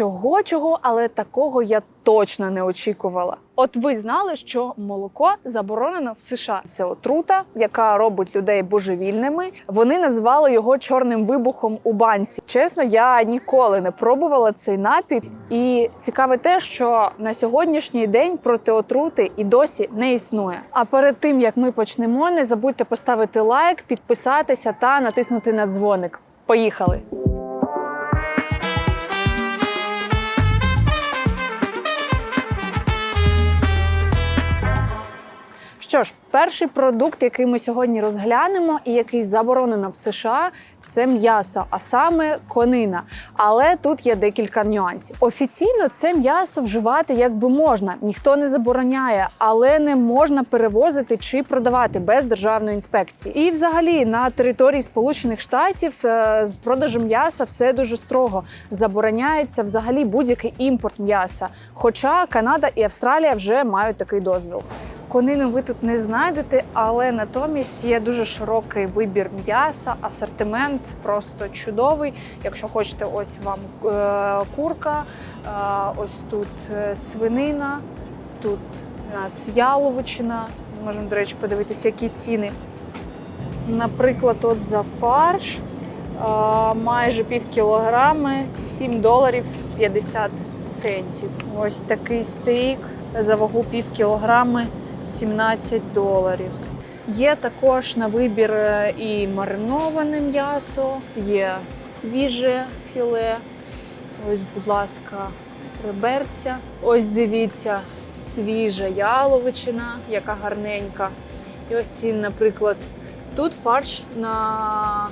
чого чого, але такого я точно не очікувала. От ви знали, що молоко заборонено в США. Це отрута, яка робить людей божевільними. Вони назвали його чорним вибухом у банці. Чесно, я ніколи не пробувала цей напій. І цікаве те, що на сьогоднішній день проти отрути і досі не існує. А перед тим як ми почнемо, не забудьте поставити лайк, підписатися та натиснути на дзвоник. Поїхали! Ж, перший продукт, який ми сьогодні розглянемо, і який заборонено в США, це м'ясо, а саме конина. Але тут є декілька нюансів. Офіційно це м'ясо вживати як би можна, ніхто не забороняє, але не можна перевозити чи продавати без державної інспекції. І, взагалі, на території Сполучених Штатів е, з продажем м'яса все дуже строго. Забороняється взагалі будь-який імпорт м'яса. Хоча Канада і Австралія вже мають такий дозвіл. Конину ви тут не знайдете, але натомість є дуже широкий вибір м'яса, асортимент просто чудовий. Якщо хочете, ось вам е, курка, е, ось тут е, свинина, тут у нас яловичина. Можемо, до речі, подивитися, які ціни. Наприклад, от за фарш майже пів кілограми 7 доларів 50 центів. Ось такий стейк за вагу пів кілограми 17 доларів. Є також на вибір е, і мариноване м'ясо, є свіже філе. Ось, будь ласка, реберця. Ось дивіться, свіжа яловичина, яка гарненька. І ось ці, наприклад, тут фарш на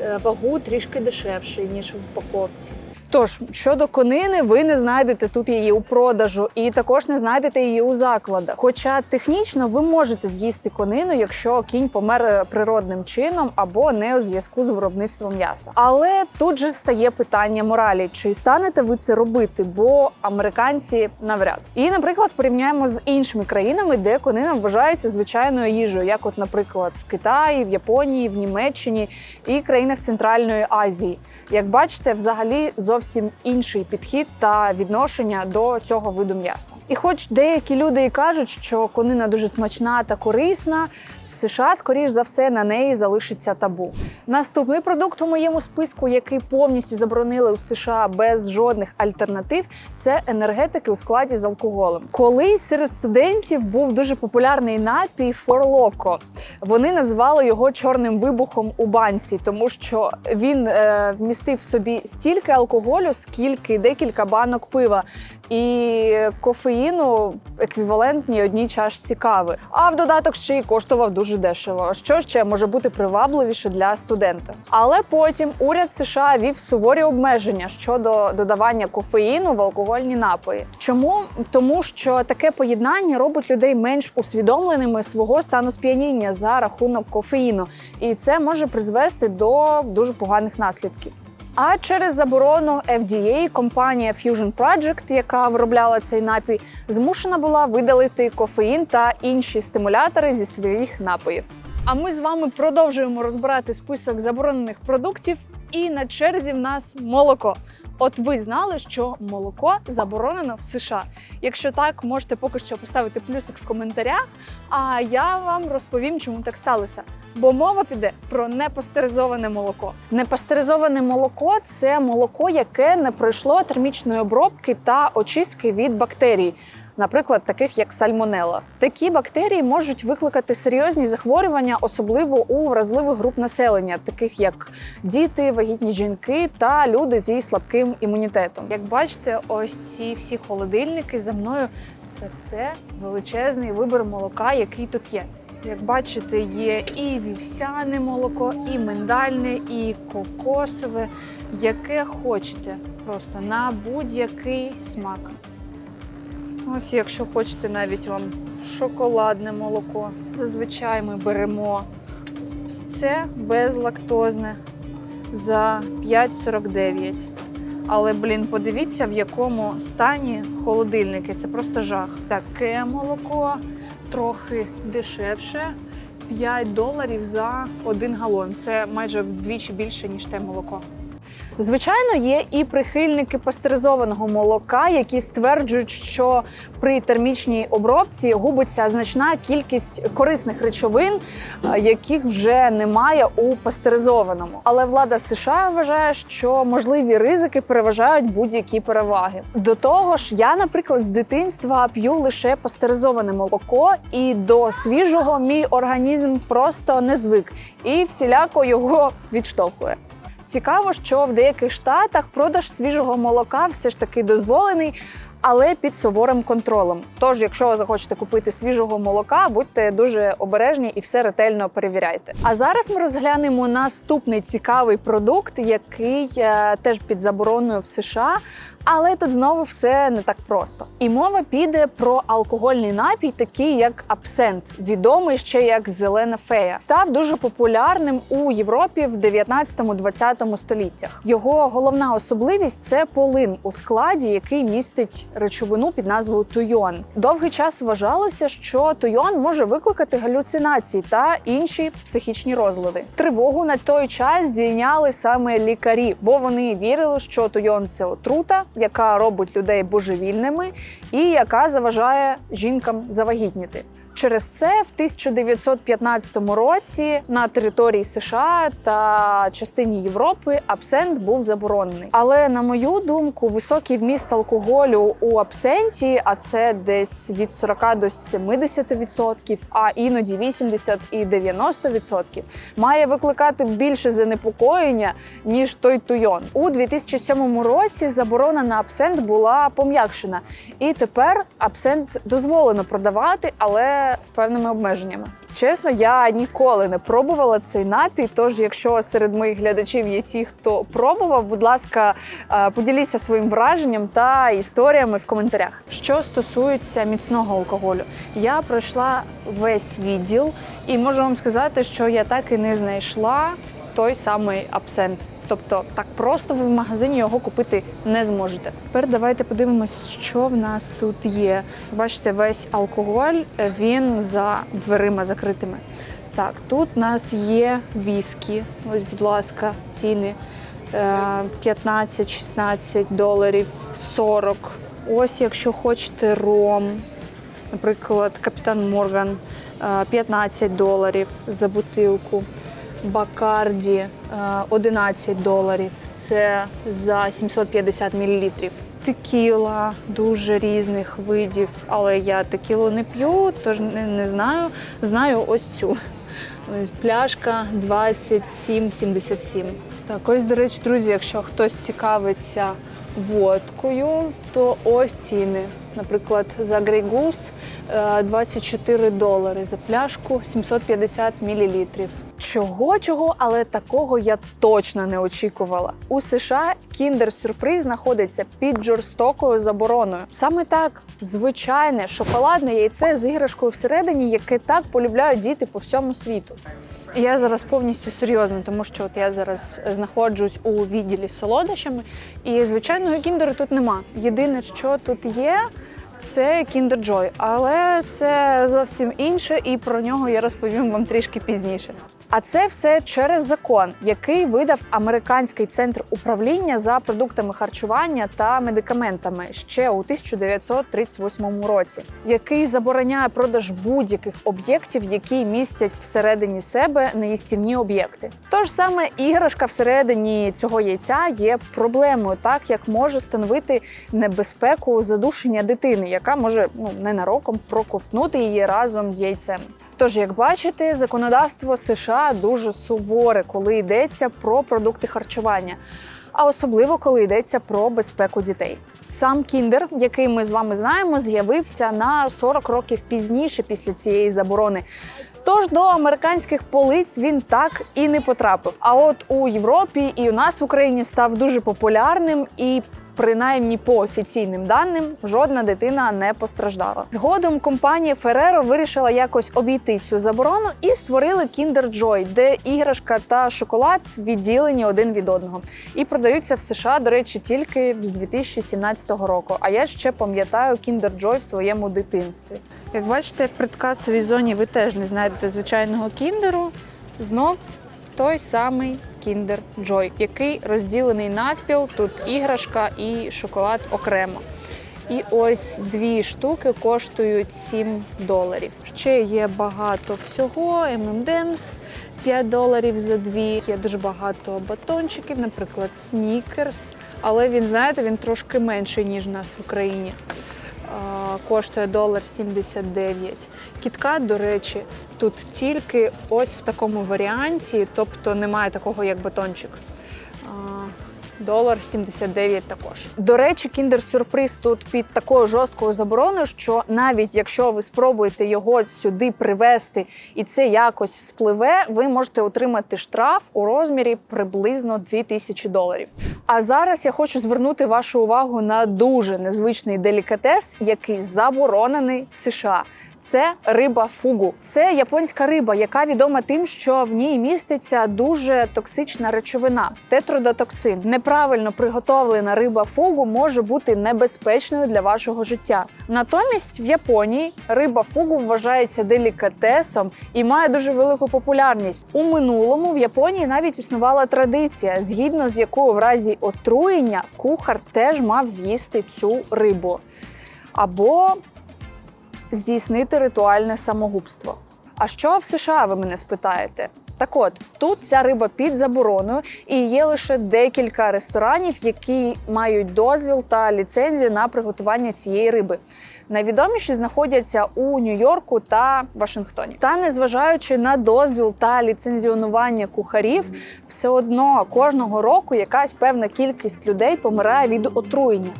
е, вагу трішки дешевший, ніж в упаковці. Тож щодо конини, ви не знайдете тут її у продажу, і також не знайдете її у закладах. Хоча технічно ви можете з'їсти конину, якщо кінь помер е, природним чином або не у зв'язку з виробництвом м'яса. Але тут же стає питання моралі: чи станете ви це робити? Бо американці навряд. І, наприклад, порівняємо з іншими країнами, де конина вважається звичайною їжею, як, от, наприклад, в Китаї, в Японії, в Німеччині і країнах Центральної Азії. Як бачите, взагалі зовсім інший підхід та відношення до цього виду м'яса. І хоч деякі люди і кажуть, що конина дуже смачна та корисна, в США, скоріш за все, на неї залишиться табу. Наступний продукт у моєму списку, який повністю заборонили в США без жодних альтернатив, це енергетики у складі з алкоголем. Колись серед студентів був дуже популярний напій Loko. Вони назвали його чорним вибухом у банці, тому що він е, вмістив в собі стільки алкоголю, скільки декілька банок пива, і кофеїну еквівалентні одній чашці кави. А в додаток ще й коштував дуже дешево. Що ще може бути привабливіше для студента? Але потім уряд США вів суворі обмеження щодо додавання кофеїну в алкогольні напої. Чому? Тому що таке поєднання робить людей менш усвідомленими свого стану сп'яніння за рахунок кофеїну, і це може призвести до дуже поганих наслідків. А через заборону FDA компанія Fusion Project, яка виробляла цей напій, змушена була видалити кофеїн та інші стимулятори зі своїх напоїв. А ми з вами продовжуємо розбирати список заборонених продуктів. І на черзі в нас молоко. От ви знали, що молоко заборонено в США. Якщо так, можете поки що поставити плюсик в коментарях. А я вам розповім, чому так сталося. Бо мова піде про непастеризоване молоко. Непастеризоване молоко це молоко, яке не пройшло термічної обробки та очистки від бактерій. Наприклад, таких як сальмонела. Такі бактерії можуть викликати серйозні захворювання, особливо у вразливих груп населення, таких як діти, вагітні жінки та люди зі слабким імунітетом. Як бачите, ось ці всі холодильники за мною це все величезний вибір молока, який тут є. Як бачите, є і вівсяне молоко, і миндальне, і кокосове, яке хочете, просто на будь-який смак. Ось, якщо хочете навіть вам шоколадне молоко. Зазвичай ми беремо це безлактозне за 5,49. Але, блін, подивіться, в якому стані холодильники. Це просто жах. Таке молоко трохи дешевше. 5 доларів за один галон. Це майже вдвічі більше, ніж те молоко. Звичайно, є і прихильники пастеризованого молока, які стверджують, що при термічній обробці губиться значна кількість корисних речовин, е, яких вже немає у пастеризованому. Але влада США вважає, що можливі ризики переважають будь-які переваги. До того ж, я, наприклад, з дитинства п'ю лише пастеризоване молоко, і до свіжого мій організм просто не звик і всіляко його відштовхує. Цікаво, що в деяких штатах продаж свіжого молока все ж таки дозволений, але під суворим контролем. Тож, якщо захочете купити свіжого молока, будьте дуже обережні і все ретельно перевіряйте. А зараз ми розглянемо наступний цікавий продукт, який е, теж під забороною в США. Але тут знову все не так просто. І мова піде про алкогольний напій, такий як абсент, відомий ще як зелена фея. Став дуже популярним у Європі в 19-20 століттях. Його головна особливість це полин у складі, який містить речовину під назвою туйон. Довгий час вважалося, що туйон може викликати галюцинації та інші психічні розлади. Тривогу на той час здійняли саме лікарі, бо вони вірили, що туйон це отрута, яка робить людей божевільними і яка заважає жінкам завагітніти. Через це в 1915 році на території США та частині Європи абсент був заборонений. Але на мою думку, високий вміст алкоголю у абсенті, а це десь від 40 до 70%, а іноді 80 і 90%, має викликати більше занепокоєння ніж той туйон. У 2007 році заборона на абсент була пом'якшена, і тепер абсент дозволено продавати, але з певними обмеженнями. Чесно, я ніколи не пробувала цей напій. Тож, якщо серед моїх глядачів є ті, хто пробував, будь ласка, е, поділіться своїм враженням та історіями в коментарях. Що стосується міцного алкоголю, я пройшла весь відділ і можу вам сказати, що я так і не знайшла той самий абсент. Тобто так просто ви в магазині його купити не зможете. Тепер давайте подивимось, що в нас тут є. Бачите, весь алкоголь е, він за дверима закритими. Так, тут у нас є віскі. Ось, будь ласка, ціни е, 15-16 доларів, 40. Ось, якщо хочете ром, наприклад, Капітан Морган е, 15 доларів за бутилку. Бакарді е, 11 доларів. Це за 750 мл. Текіла дуже різних видів, але я текілу не п'ю, тож не, не знаю. Знаю ось цю. Ось пляшка 27,77. Так, ось, до речі, друзі, якщо хтось цікавиться водкою, то ось ціни. Наприклад, за Грейгус 24 долари за пляшку 750 мл. Чого чого, але такого я точно не очікувала. У США Kinder Сюрприз знаходиться під жорстокою забороною. Саме так звичайне шоколадне яйце з іграшкою всередині, яке так полюбляють діти по всьому світу. Я зараз повністю серйозна, тому що от я зараз знаходжусь у відділі з солодощами, і звичайного кіндеру тут нема. Єдине, що тут є, це Kinder Joy, але це зовсім інше, і про нього я розповім вам трішки пізніше. А це все через закон, який видав американський центр управління за продуктами харчування та медикаментами ще у 1938 році, який забороняє продаж будь-яких об'єктів, які містять всередині себе неїстівні об'єкти. Тож саме іграшка всередині цього яйця є проблемою, так як може становити небезпеку задушення дитини, яка може ну ненароком проковтнути її разом з яйцем. Тож, як бачите, законодавство США дуже суворе, коли йдеться про продукти харчування, а особливо коли йдеться про безпеку дітей. Сам кіндер, який ми з вами знаємо, з'явився на 40 років пізніше після цієї заборони. Тож до американських полиць він так і не потрапив. А от у Європі і у нас в Україні став дуже популярним і. Принаймні по офіційним даним, жодна дитина не постраждала. Згодом компанія Ferrero вирішила якось обійти цю заборону і створили Kinder Joy, де іграшка та шоколад відділені один від одного. І продаються в США, до речі, тільки з 2017 року. А я ще пам'ятаю Kinder Joy в своєму дитинстві. Як бачите, в предкасовій зоні ви теж не знайдете звичайного кіндеру. Знов той самий Kinder Joy, який розділений навпіл. Тут іграшка і шоколад окремо. І ось дві штуки коштують 7 доларів. Ще є багато всього. M&M's 5 доларів за дві. Є дуже багато батончиків, наприклад, снікерс. Але він, знаєте, він трошки менший, ніж у нас в Україні. А, Коштує долар 79. Кіткат, до речі, тут тільки ось в такому варіанті, тобто немає такого, як батончик. Долар 79 також. До речі, кіндер-сюрприз тут під такою жорсткою забороною, що навіть якщо ви спробуєте його сюди привезти і це якось вспливе, ви можете отримати штраф у розмірі приблизно 2000 доларів. А зараз я хочу звернути вашу увагу на дуже незвичний делікатес, який заборонений в США. Це риба фугу. Це японська риба, яка відома тим, що в ній міститься дуже токсична речовина тетродотоксин. Неправильно приготовлена риба фугу може бути небезпечною для вашого життя. Натомість в Японії риба фугу вважається делікатесом і має дуже велику популярність. У минулому в Японії навіть існувала традиція, згідно з якою в разі отруєння кухар теж мав з'їсти цю рибу. Або здійснити ритуальне самогубство. А що в США, ви мене спитаєте? Так от тут ця риба під забороною, і є лише декілька ресторанів, які мають дозвіл та ліцензію на приготування цієї риби. Найвідоміші знаходяться у Нью-Йорку та Вашингтоні. Та незважаючи на дозвіл та ліцензіонування кухарів, все одно кожного року якась певна кількість людей помирає від отруєння.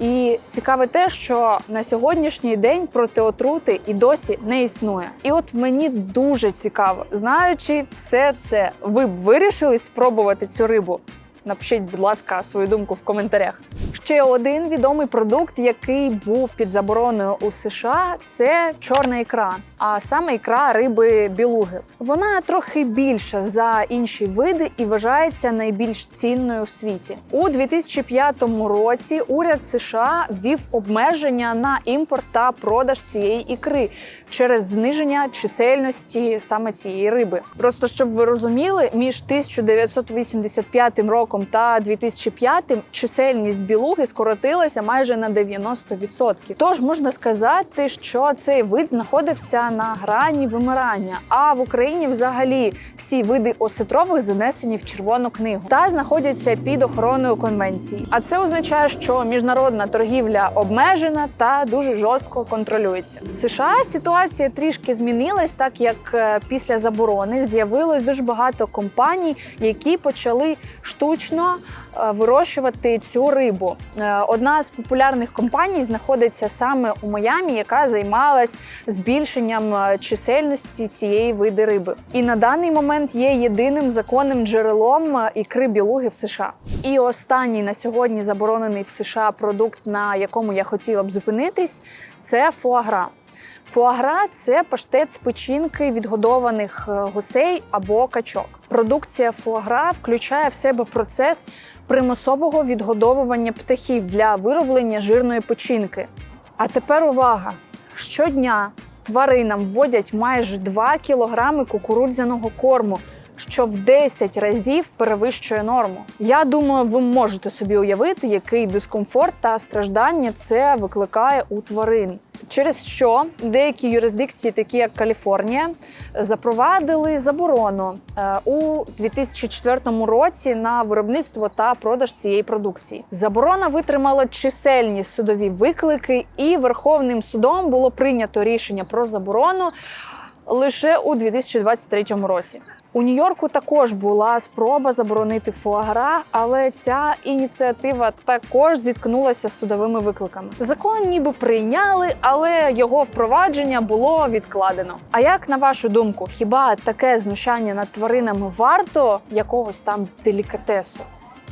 І цікаве те, що на сьогоднішній день проти отрути і досі не існує. І от мені дуже цікаво, знаючи все це, ви б вирішили спробувати цю рибу? Напишіть, будь ласка, свою думку в коментарях. Ще один відомий продукт, який був під забороною у США, це чорна ікра, а саме ікра риби білуги. Вона трохи більша за інші види і вважається найбільш цінною в світі. У 2005 році уряд США ввів обмеження на імпорт та продаж цієї ікри через зниження чисельності саме цієї риби. Просто щоб ви розуміли, між 1985 роком та 2005 чисельність білуги скоротилася майже на 90%. Тож можна сказати, що цей вид знаходився на грані вимирання. А в Україні взагалі всі види осетрових занесені в червону книгу та знаходяться під охороною конвенції. А це означає, що міжнародна торгівля обмежена та дуже жорстко контролюється. В США ситуація трішки змінилась, так як е, після заборони з'явилось дуже багато компаній, які почали штучно е, вирощувати цю рибу. Е, Одна з популярних компаній знаходиться саме у Майамі, яка займалась збільшенням е, чисельності цієї види риби. І на даний момент є єдиним законним джерелом е, ікри білуги в США. І останній на сьогодні заборонений в США продукт, на якому я хотіла б зупинитись, це фуагра. Фуагра це паштет з печінки відгодованих е, гусей або качок. Продукція фуагра включає в себе процес примусового відгодовування птахів для вироблення жирної печінки. А тепер увага! Щодня тваринам вводять майже 2 кілограми кукурудзяного корму, що в 10 разів перевищує норму. Я думаю, ви можете собі уявити, який дискомфорт та страждання це викликає у тварин. Через що деякі юрисдикції, такі як Каліфорнія, запровадили заборону е, у 2004 році на виробництво та продаж цієї продукції. Заборона витримала чисельні судові виклики, і Верховним судом було прийнято рішення про заборону. Лише у 2023 році у Нью-Йорку також була спроба заборонити фуагра, але ця ініціатива також зіткнулася з судовими викликами. Закон ніби прийняли, але його впровадження було відкладено. А як на вашу думку, хіба таке знущання над тваринами варто якогось там делікатесу?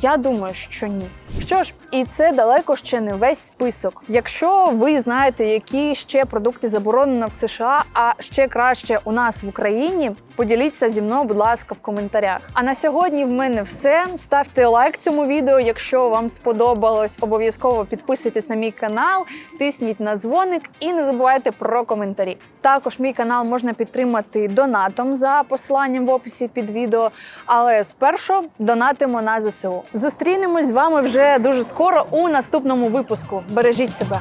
Я думаю, що ні. Що ж, і це далеко ще не весь список. Якщо ви знаєте, які ще продукти заборонено в США, а ще краще у нас в Україні, поділіться зі мною, будь ласка, в коментарях. А на сьогодні в мене все. Ставте лайк цьому відео, якщо вам сподобалось. Обов'язково підписуйтесь на мій канал, тисніть на дзвоник і не забувайте про коментарі. Також мій канал можна підтримати донатом за посиланням в описі під відео. Але спершу донатимо на ЗСУ. Зустрінемось з вами вже дуже скоро у наступному випуску. Бережіть себе.